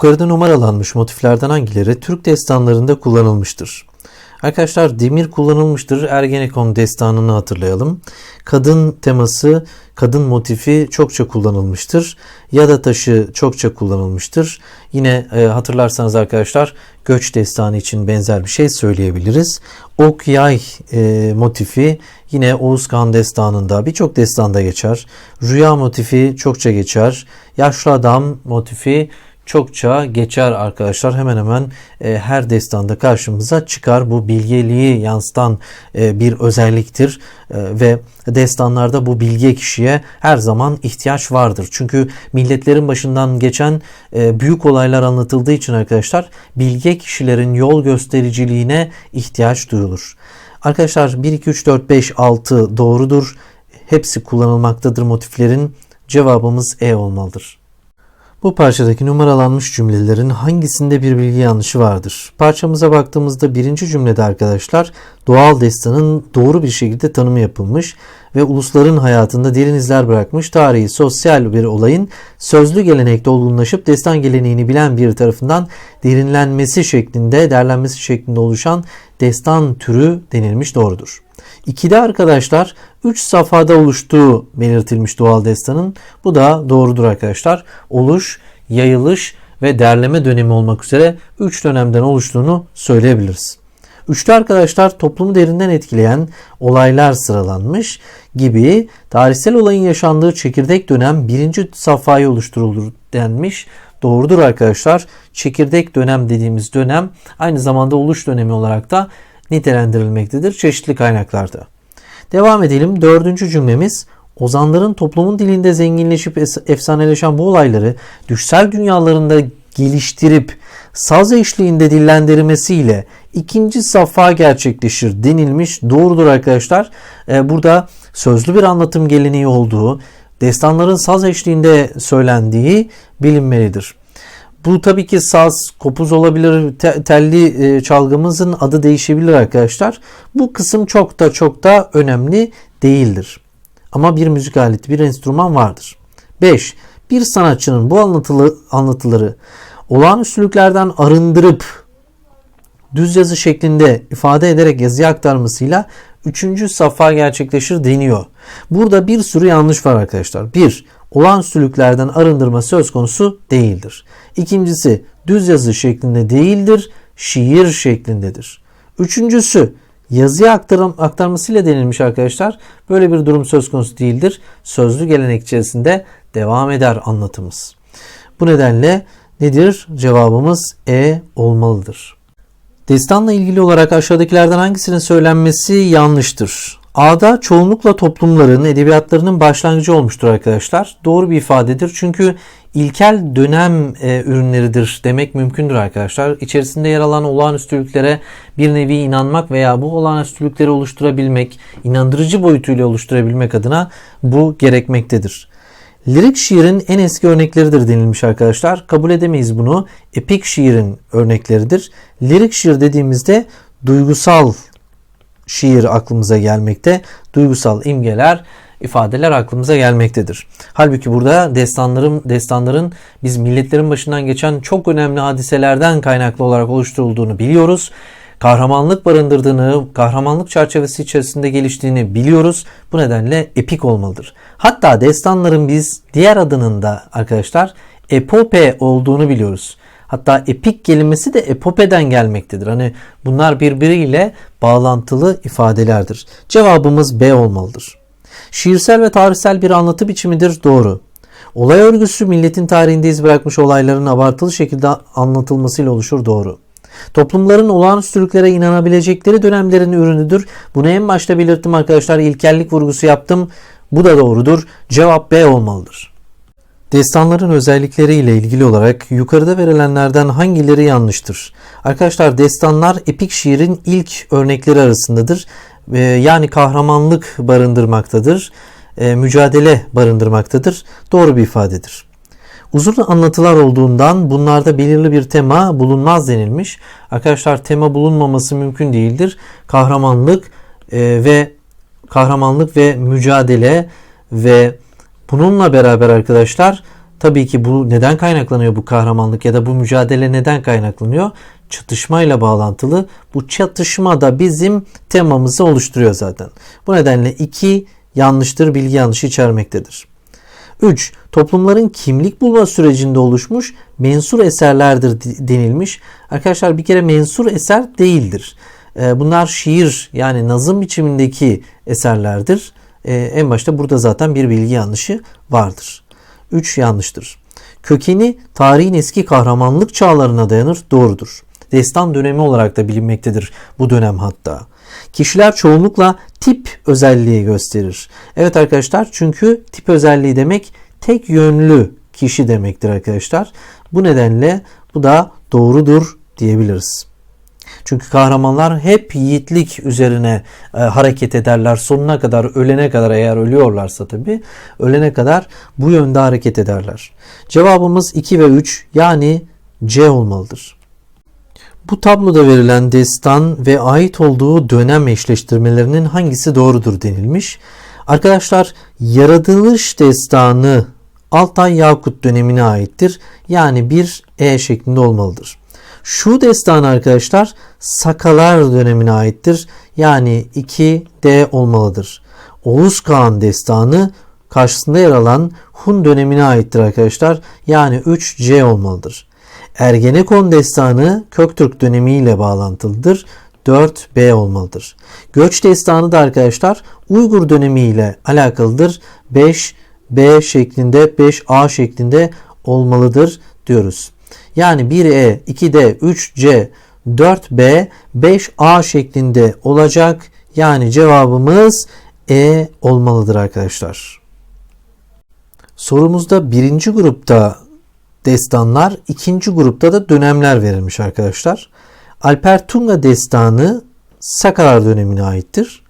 Yukarıda numaralanmış motiflerden hangileri Türk destanlarında kullanılmıştır? Arkadaşlar demir kullanılmıştır. Ergenekon destanını hatırlayalım. Kadın teması, kadın motifi çokça kullanılmıştır. Yada taşı çokça kullanılmıştır. Yine e, hatırlarsanız arkadaşlar göç destanı için benzer bir şey söyleyebiliriz. Ok yay e, motifi yine Oğuz Kağan destanında birçok destanda geçer. Rüya motifi çokça geçer. Yaşlı adam motifi çokça geçer arkadaşlar. Hemen hemen e, her destanda karşımıza çıkar. Bu bilgeliği yansıtan e, bir özelliktir e, ve destanlarda bu bilge kişiye her zaman ihtiyaç vardır. Çünkü milletlerin başından geçen e, büyük olaylar anlatıldığı için arkadaşlar bilge kişilerin yol göstericiliğine ihtiyaç duyulur. Arkadaşlar 1 2 3 4 5 6 doğrudur. Hepsi kullanılmaktadır motiflerin. Cevabımız E olmalıdır. Bu parçadaki numaralanmış cümlelerin hangisinde bir bilgi yanlışı vardır? Parçamıza baktığımızda birinci cümlede arkadaşlar doğal destanın doğru bir şekilde tanımı yapılmış ve ulusların hayatında derin izler bırakmış tarihi sosyal bir olayın sözlü gelenekte olgunlaşıp destan geleneğini bilen bir tarafından derinlenmesi şeklinde, derlenmesi şeklinde oluşan destan türü denilmiş doğrudur. İkide arkadaşlar 3 safhada oluştuğu belirtilmiş doğal destanın. Bu da doğrudur arkadaşlar. Oluş, yayılış ve derleme dönemi olmak üzere 3 dönemden oluştuğunu söyleyebiliriz. Üçlü arkadaşlar toplumu derinden etkileyen olaylar sıralanmış gibi tarihsel olayın yaşandığı çekirdek dönem birinci safhayı oluşturulur denmiş. Doğrudur arkadaşlar. Çekirdek dönem dediğimiz dönem aynı zamanda oluş dönemi olarak da nitelendirilmektedir çeşitli kaynaklarda. Devam edelim. Dördüncü cümlemiz Ozanların toplumun dilinde zenginleşip efsaneleşen bu olayları düşsel dünyalarında geliştirip saz eşliğinde dillendirmesiyle ikinci safa gerçekleşir denilmiş. Doğrudur arkadaşlar. Ee, burada sözlü bir anlatım geleneği olduğu, destanların saz eşliğinde söylendiği bilinmelidir. Bu tabii ki saz, kopuz olabilir, te, telli e, çalgımızın adı değişebilir arkadaşlar. Bu kısım çok da çok da önemli değildir. Ama bir müzik aleti, bir enstrüman vardır. 5. Bir sanatçının bu anlatılı, anlatıları olağanüstülüklerden arındırıp düz yazı şeklinde ifade ederek yazıya aktarmasıyla üçüncü safa gerçekleşir deniyor. Burada bir sürü yanlış var arkadaşlar. 1 olağanüstülüklerden arındırma söz konusu değildir. İkincisi düz yazı şeklinde değildir, şiir şeklindedir. Üçüncüsü yazıya aktarım, aktarmasıyla denilmiş arkadaşlar. Böyle bir durum söz konusu değildir. Sözlü gelenek içerisinde devam eder anlatımız. Bu nedenle nedir? Cevabımız E olmalıdır. Destanla ilgili olarak aşağıdakilerden hangisinin söylenmesi yanlıştır? A'da çoğunlukla toplumların edebiyatlarının başlangıcı olmuştur arkadaşlar. Doğru bir ifadedir. Çünkü ilkel dönem e, ürünleridir demek mümkündür arkadaşlar. İçerisinde yer alan olağanüstülüklere bir nevi inanmak veya bu olağanüstülükleri oluşturabilmek, inandırıcı boyutuyla oluşturabilmek adına bu gerekmektedir. Lirik şiirin en eski örnekleridir denilmiş arkadaşlar. Kabul edemeyiz bunu. Epik şiirin örnekleridir. Lirik şiir dediğimizde duygusal şiir aklımıza gelmekte. Duygusal imgeler, ifadeler aklımıza gelmektedir. Halbuki burada destanların destanların biz milletlerin başından geçen çok önemli hadiselerden kaynaklı olarak oluşturulduğunu biliyoruz. Kahramanlık barındırdığını, kahramanlık çerçevesi içerisinde geliştiğini biliyoruz. Bu nedenle epik olmalıdır. Hatta destanların biz diğer adının da arkadaşlar epope olduğunu biliyoruz. Hatta epik kelimesi de epopeden gelmektedir. Hani bunlar birbiriyle bağlantılı ifadelerdir. Cevabımız B olmalıdır. Şiirsel ve tarihsel bir anlatı biçimidir. Doğru. Olay örgüsü milletin tarihinde iz bırakmış olayların abartılı şekilde anlatılmasıyla oluşur. Doğru. Toplumların olağanüstülüklere inanabilecekleri dönemlerin ürünüdür. Bunu en başta belirttim arkadaşlar. İlkellik vurgusu yaptım. Bu da doğrudur. Cevap B olmalıdır. Destanların özellikleri ile ilgili olarak yukarıda verilenlerden hangileri yanlıştır? Arkadaşlar destanlar epik şiirin ilk örnekleri arasındadır. Ee, yani kahramanlık barındırmaktadır. Ee, mücadele barındırmaktadır. Doğru bir ifadedir. Uzun anlatılar olduğundan bunlarda belirli bir tema bulunmaz denilmiş. Arkadaşlar tema bulunmaması mümkün değildir. Kahramanlık e, ve kahramanlık ve mücadele ve Bununla beraber arkadaşlar Tabii ki bu neden kaynaklanıyor bu kahramanlık ya da bu mücadele neden kaynaklanıyor? Çatışmayla bağlantılı. Bu çatışma da bizim temamızı oluşturuyor zaten. Bu nedenle iki yanlıştır, bilgi yanlışı içermektedir. 3. Toplumların kimlik bulma sürecinde oluşmuş mensur eserlerdir denilmiş. Arkadaşlar bir kere mensur eser değildir. Ee, bunlar şiir yani nazım biçimindeki eserlerdir. Ee, en başta burada zaten bir bilgi yanlışı vardır. 3 yanlıştır. Kökeni tarihin eski kahramanlık çağlarına dayanır. Doğrudur. Destan dönemi olarak da bilinmektedir bu dönem hatta. Kişiler çoğunlukla tip özelliği gösterir. Evet arkadaşlar çünkü tip özelliği demek tek yönlü kişi demektir arkadaşlar. Bu nedenle bu da doğrudur diyebiliriz. Çünkü kahramanlar hep yiğitlik üzerine e, hareket ederler. Sonuna kadar, ölene kadar eğer ölüyorlarsa tabi, ölene kadar bu yönde hareket ederler. Cevabımız 2 ve 3 yani C olmalıdır. Bu tabloda verilen destan ve ait olduğu dönem eşleştirmelerinin hangisi doğrudur denilmiş. Arkadaşlar yaratılış destanı Altay Yakut dönemine aittir. Yani bir E şeklinde olmalıdır. Şu destan arkadaşlar Sakalar dönemine aittir. Yani 2D olmalıdır. Oğuz Kağan destanı karşısında yer alan Hun dönemine aittir arkadaşlar. Yani 3C olmalıdır. Ergenekon destanı Köktürk dönemiyle bağlantılıdır. 4B olmalıdır. Göç destanı da arkadaşlar Uygur dönemiyle alakalıdır. 5B şeklinde 5A şeklinde olmalıdır diyoruz. Yani 1E, 2D, 3C, 4B, 5A şeklinde olacak. Yani cevabımız E olmalıdır arkadaşlar. Sorumuzda birinci grupta destanlar, ikinci grupta da dönemler verilmiş arkadaşlar. Alper Tunga destanı Sakalar dönemine aittir.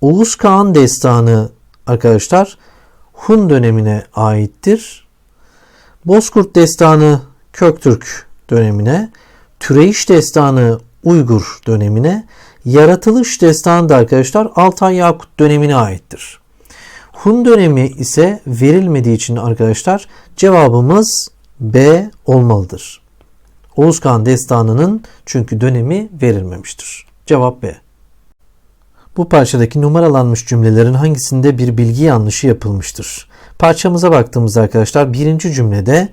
Oğuz Kağan destanı arkadaşlar Hun dönemine aittir. Bozkurt destanı Köktürk dönemine, Türeyiş destanı Uygur dönemine, Yaratılış destanı da arkadaşlar Altay Yakut dönemine aittir. Hun dönemi ise verilmediği için arkadaşlar cevabımız B olmalıdır. Oğuz Kağan destanının çünkü dönemi verilmemiştir. Cevap B. Bu parçadaki numaralanmış cümlelerin hangisinde bir bilgi yanlışı yapılmıştır? Parçamıza baktığımızda arkadaşlar birinci cümlede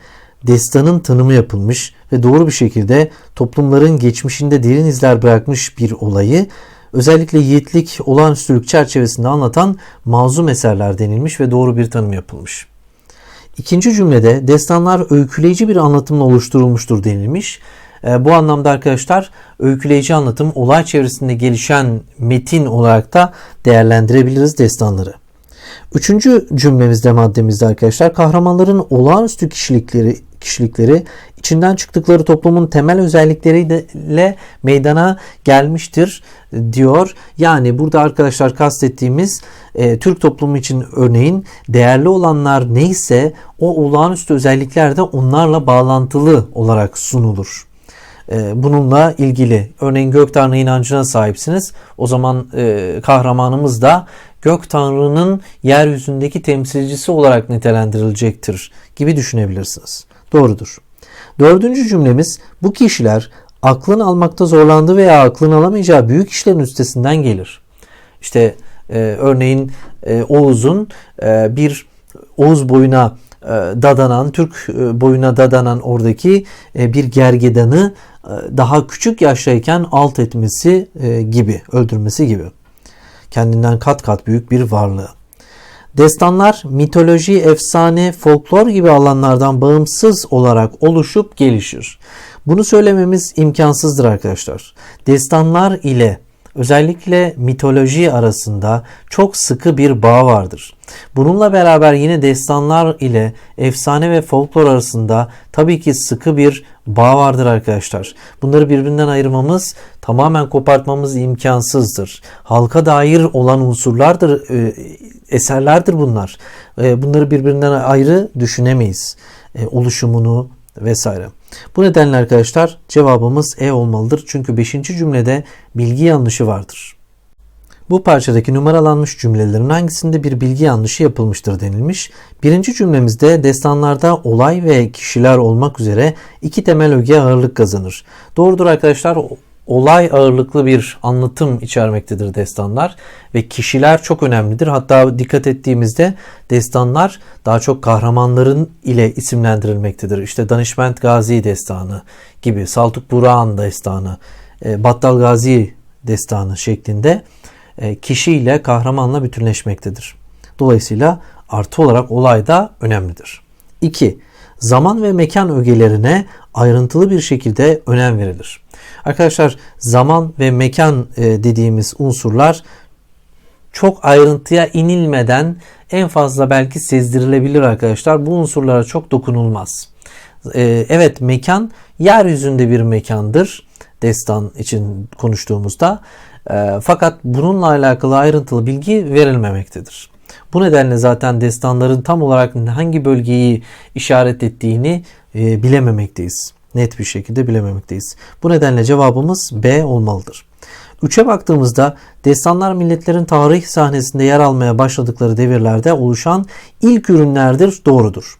destanın tanımı yapılmış ve doğru bir şekilde toplumların geçmişinde derin izler bırakmış bir olayı özellikle yiğitlik, olağanüstülük çerçevesinde anlatan mazum eserler denilmiş ve doğru bir tanım yapılmış. İkinci cümlede destanlar öyküleyici bir anlatımla oluşturulmuştur denilmiş. E, bu anlamda arkadaşlar öyküleyici anlatım olay çevresinde gelişen metin olarak da değerlendirebiliriz destanları. Üçüncü cümlemizde maddemizde arkadaşlar kahramanların olağanüstü kişilikleri kişilikleri içinden çıktıkları toplumun temel özellikleriyle meydana gelmiştir diyor. Yani burada arkadaşlar kastettiğimiz e, Türk toplumu için örneğin değerli olanlar neyse o olağanüstü özellikler de onlarla bağlantılı olarak sunulur e, bununla ilgili. Örneğin gök tanrı inancına sahipsiniz. O zaman e, kahramanımız da gök tanrının yeryüzündeki temsilcisi olarak nitelendirilecektir gibi düşünebilirsiniz. Doğrudur. Dördüncü cümlemiz bu kişiler aklını almakta zorlandı veya aklını alamayacağı büyük işlerin üstesinden gelir. İşte e, örneğin e, Oğuz'un e, bir Oğuz boyuna e, dadanan, Türk e, boyuna dadanan oradaki e, bir gergedanı daha küçük yaştayken alt etmesi gibi, öldürmesi gibi. Kendinden kat kat büyük bir varlığı. Destanlar mitoloji, efsane, folklor gibi alanlardan bağımsız olarak oluşup gelişir. Bunu söylememiz imkansızdır arkadaşlar. Destanlar ile özellikle mitoloji arasında çok sıkı bir bağ vardır. Bununla beraber yine destanlar ile efsane ve folklor arasında tabii ki sıkı bir bağ vardır arkadaşlar. Bunları birbirinden ayırmamız, tamamen kopartmamız imkansızdır. Halka dair olan unsurlardır, e, eserlerdir bunlar. E, bunları birbirinden ayrı düşünemeyiz. E, oluşumunu vesaire. Bu nedenle arkadaşlar cevabımız E olmalıdır. Çünkü 5. cümlede bilgi yanlışı vardır. Bu parçadaki numaralanmış cümlelerin hangisinde bir bilgi yanlışı yapılmıştır denilmiş. Birinci cümlemizde destanlarda olay ve kişiler olmak üzere iki temel öge ağırlık kazanır. Doğrudur arkadaşlar olay ağırlıklı bir anlatım içermektedir destanlar ve kişiler çok önemlidir. Hatta dikkat ettiğimizde destanlar daha çok kahramanların ile isimlendirilmektedir. İşte Danışment Gazi destanı gibi, Saltuk Burakhan destanı, e, Battal Gazi destanı şeklinde e, kişiyle kahramanla bütünleşmektedir. Dolayısıyla artı olarak olay da önemlidir. 2. Zaman ve mekan ögelerine ayrıntılı bir şekilde önem verilir. Arkadaşlar zaman ve mekan e, dediğimiz unsurlar çok ayrıntıya inilmeden en fazla belki sezdirilebilir arkadaşlar. Bu unsurlara çok dokunulmaz. E, evet mekan yeryüzünde bir mekandır. Destan için konuştuğumuzda. E, fakat bununla alakalı ayrıntılı bilgi verilmemektedir. Bu nedenle zaten destanların tam olarak hangi bölgeyi işaret ettiğini bilememekteyiz net bir şekilde bilememekteyiz. Bu nedenle cevabımız B olmalıdır. 3'e baktığımızda destanlar milletlerin tarih sahnesinde yer almaya başladıkları devirlerde oluşan ilk ürünlerdir doğrudur.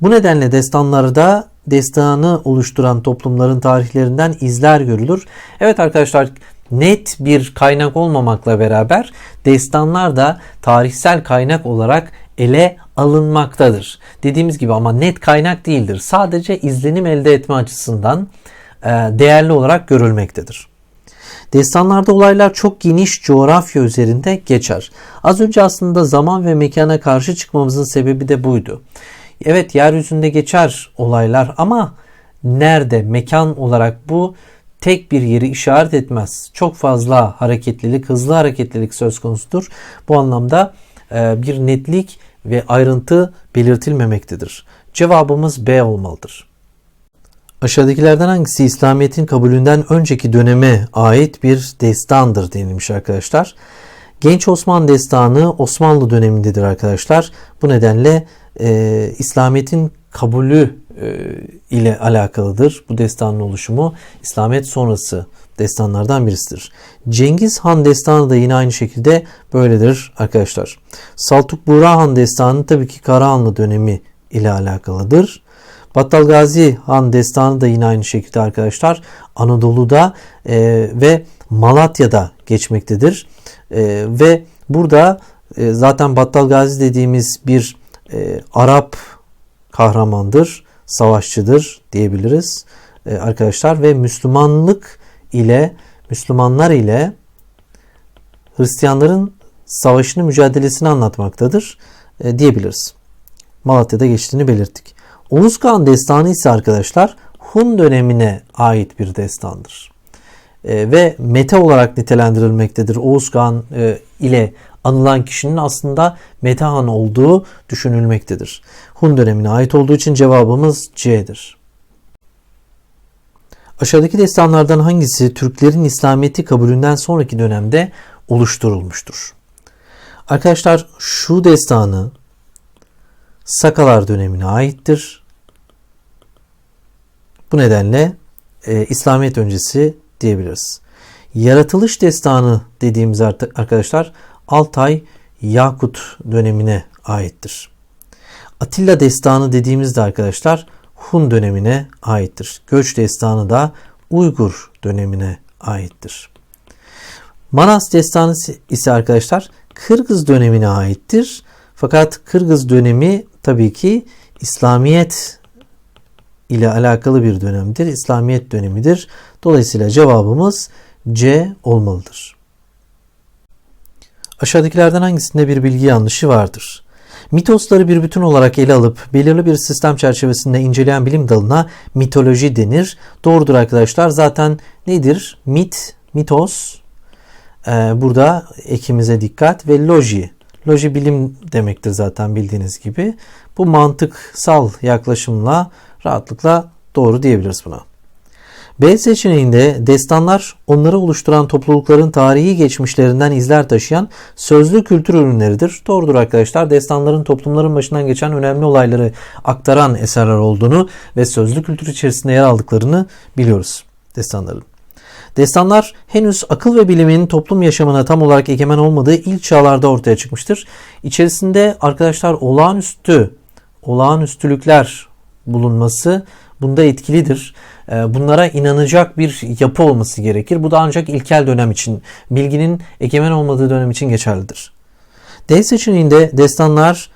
Bu nedenle destanlarda destanı oluşturan toplumların tarihlerinden izler görülür. Evet arkadaşlar net bir kaynak olmamakla beraber destanlar da tarihsel kaynak olarak ele alınmaktadır. Dediğimiz gibi ama net kaynak değildir. Sadece izlenim elde etme açısından e, değerli olarak görülmektedir. Destanlarda olaylar çok geniş coğrafya üzerinde geçer. Az önce aslında zaman ve mekana karşı çıkmamızın sebebi de buydu. Evet yeryüzünde geçer olaylar ama nerede mekan olarak bu tek bir yeri işaret etmez. Çok fazla hareketlilik, hızlı hareketlilik söz konusudur. Bu anlamda bir netlik ve ayrıntı belirtilmemektedir. Cevabımız B olmalıdır. Aşağıdakilerden hangisi İslamiyet'in kabulünden önceki döneme ait bir destandır denilmiş arkadaşlar. Genç Osman destanı Osmanlı dönemindedir arkadaşlar. Bu nedenle e, İslamiyet'in kabulü e, ile alakalıdır. Bu destanın oluşumu İslamiyet sonrası destanlardan birisidir. Cengiz Han destanı da yine aynı şekilde böyledir arkadaşlar. Saltuk Buğra Han destanı tabii ki Karahanlı dönemi ile alakalıdır. Battal Gazi Han destanı da yine aynı şekilde arkadaşlar Anadolu'da e, ve Malatya'da geçmektedir. E, ve burada e, zaten Battal Gazi dediğimiz bir e, Arap kahramandır, savaşçıdır diyebiliriz e, arkadaşlar ve Müslümanlık ile Müslümanlar ile Hristiyanların savaşını mücadelesini anlatmaktadır e, diyebiliriz. Malatya'da geçtiğini belirttik. Oğuz destanı ise arkadaşlar Hun dönemine ait bir destandır. E, ve mete olarak nitelendirilmektedir. Oğuz e, ile anılan kişinin aslında Metehan olduğu düşünülmektedir. Hun dönemine ait olduğu için cevabımız C'dir. Aşağıdaki destanlardan hangisi Türklerin İslamiyet'i kabulünden sonraki dönemde oluşturulmuştur? Arkadaşlar şu destanı Sakalar dönemine aittir. Bu nedenle e, İslamiyet öncesi diyebiliriz. Yaratılış destanı dediğimiz arkadaşlar Altay Yakut dönemine aittir. Atilla destanı dediğimizde arkadaşlar Hun dönemine aittir. Göç destanı da Uygur dönemine aittir. Manas destanı ise arkadaşlar Kırgız dönemine aittir. Fakat Kırgız dönemi tabii ki İslamiyet ile alakalı bir dönemdir. İslamiyet dönemidir. Dolayısıyla cevabımız C olmalıdır. Aşağıdakilerden hangisinde bir bilgi yanlışı vardır? Mitosları bir bütün olarak ele alıp belirli bir sistem çerçevesinde inceleyen bilim dalına mitoloji denir. Doğrudur arkadaşlar. Zaten nedir? Mit, mitos, ee, burada ekimize dikkat ve loji. Loji bilim demektir zaten bildiğiniz gibi. Bu mantıksal yaklaşımla rahatlıkla doğru diyebiliriz buna. B seçeneğinde destanlar onları oluşturan toplulukların tarihi geçmişlerinden izler taşıyan sözlü kültür ürünleridir. Doğrudur arkadaşlar. Destanların toplumların başından geçen önemli olayları aktaran eserler olduğunu ve sözlü kültür içerisinde yer aldıklarını biliyoruz destanların. Destanlar henüz akıl ve bilimin toplum yaşamına tam olarak egemen olmadığı ilk çağlarda ortaya çıkmıştır. İçerisinde arkadaşlar olağanüstü, olağanüstülükler bulunması bunda etkilidir. Ee, bunlara inanacak bir yapı olması gerekir. Bu da ancak ilkel dönem için, bilginin egemen olmadığı dönem için geçerlidir. D seçeneğinde destanlar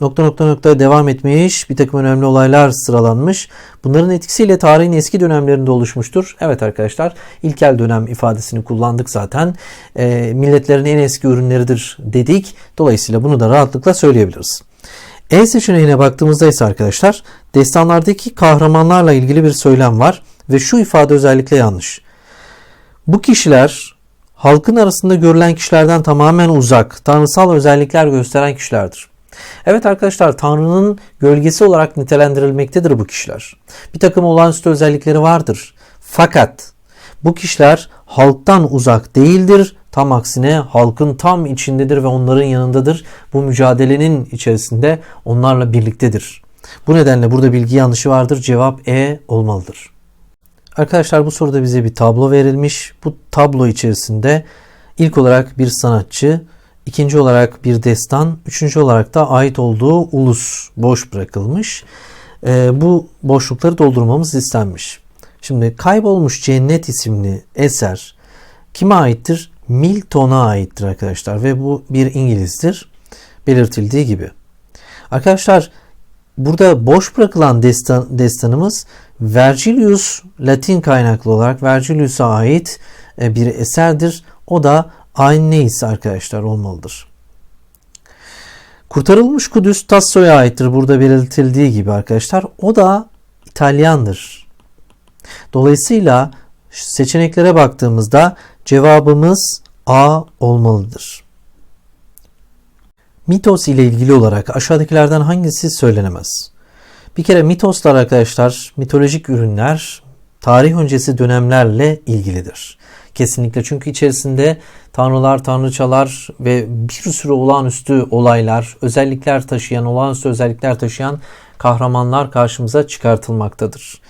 nokta nokta nokta devam etmiş, bir takım önemli olaylar sıralanmış. Bunların etkisiyle tarihin eski dönemlerinde oluşmuştur. Evet arkadaşlar ilkel dönem ifadesini kullandık zaten. E, milletlerin en eski ürünleridir dedik. Dolayısıyla bunu da rahatlıkla söyleyebiliriz. E seçeneğine baktığımızda ise arkadaşlar destanlardaki kahramanlarla ilgili bir söylem var ve şu ifade özellikle yanlış. Bu kişiler halkın arasında görülen kişilerden tamamen uzak, tanrısal özellikler gösteren kişilerdir. Evet arkadaşlar Tanrı'nın gölgesi olarak nitelendirilmektedir bu kişiler. Bir takım olağanüstü özellikleri vardır. Fakat bu kişiler halktan uzak değildir. Tam aksine halkın tam içindedir ve onların yanındadır. Bu mücadelenin içerisinde onlarla birliktedir. Bu nedenle burada bilgi yanlışı vardır. Cevap E olmalıdır. Arkadaşlar bu soruda bize bir tablo verilmiş. Bu tablo içerisinde ilk olarak bir sanatçı, ikinci olarak bir destan, üçüncü olarak da ait olduğu ulus boş bırakılmış. E, bu boşlukları doldurmamız istenmiş. Şimdi Kaybolmuş Cennet isimli eser kime aittir? Milton'a aittir arkadaşlar ve bu bir İngilizdir belirtildiği gibi. Arkadaşlar burada boş bırakılan destan, destanımız Vergilius Latin kaynaklı olarak Vergilius'a ait e, bir eserdir. O da Aeneis arkadaşlar olmalıdır. Kurtarılmış Kudüs Tasso'ya aittir burada belirtildiği gibi arkadaşlar. O da İtalyandır. Dolayısıyla seçeneklere baktığımızda cevabımız A olmalıdır. Mitos ile ilgili olarak aşağıdakilerden hangisi söylenemez? Bir kere mitoslar arkadaşlar mitolojik ürünler tarih öncesi dönemlerle ilgilidir. Kesinlikle çünkü içerisinde tanrılar, tanrıçalar ve bir sürü olağanüstü olaylar, özellikler taşıyan, olağanüstü özellikler taşıyan kahramanlar karşımıza çıkartılmaktadır.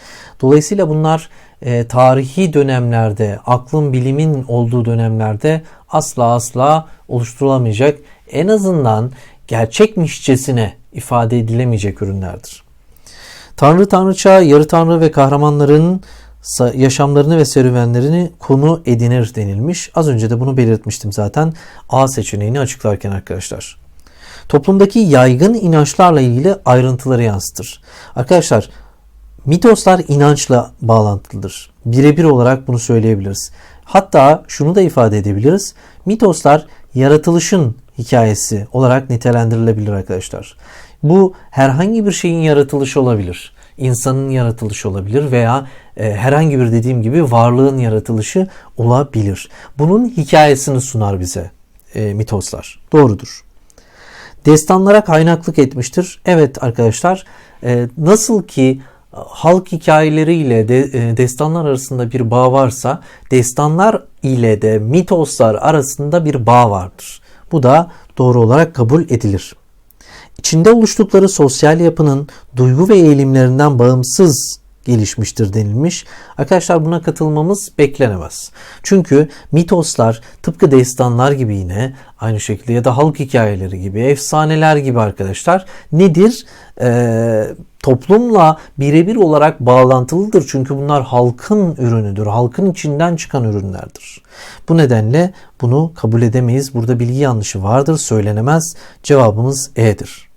Dolayısıyla bunlar e, tarihi dönemlerde, aklın bilimin olduğu dönemlerde asla asla oluşturulamayacak, en azından gerçekmişçesine ifade edilemeyecek ürünlerdir. Tanrı tanrıça, yarı tanrı ve kahramanların yaşamlarını ve serüvenlerini konu edinir denilmiş. Az önce de bunu belirtmiştim zaten A seçeneğini açıklarken arkadaşlar. Toplumdaki yaygın inançlarla ilgili ayrıntıları yansıtır. Arkadaşlar mitoslar inançla bağlantılıdır. Birebir olarak bunu söyleyebiliriz. Hatta şunu da ifade edebiliriz. Mitoslar yaratılışın hikayesi olarak nitelendirilebilir arkadaşlar. Bu herhangi bir şeyin yaratılışı olabilir. İnsanın yaratılışı olabilir veya e, herhangi bir dediğim gibi varlığın yaratılışı olabilir. Bunun hikayesini sunar bize e, mitoslar. Doğrudur. Destanlara kaynaklık etmiştir. Evet arkadaşlar e, nasıl ki halk hikayeleriyle de, e, destanlar arasında bir bağ varsa destanlar ile de mitoslar arasında bir bağ vardır. Bu da doğru olarak kabul edilir. İçinde oluştukları sosyal yapının duygu ve eğilimlerinden bağımsız gelişmiştir denilmiş. Arkadaşlar buna katılmamız beklenemez. Çünkü mitoslar tıpkı destanlar gibi yine aynı şekilde ya da halk hikayeleri gibi, efsaneler gibi arkadaşlar nedir? Ee, toplumla birebir olarak bağlantılıdır. Çünkü bunlar halkın ürünüdür. Halkın içinden çıkan ürünlerdir. Bu nedenle bunu kabul edemeyiz. Burada bilgi yanlışı vardır, söylenemez. Cevabımız E'dir.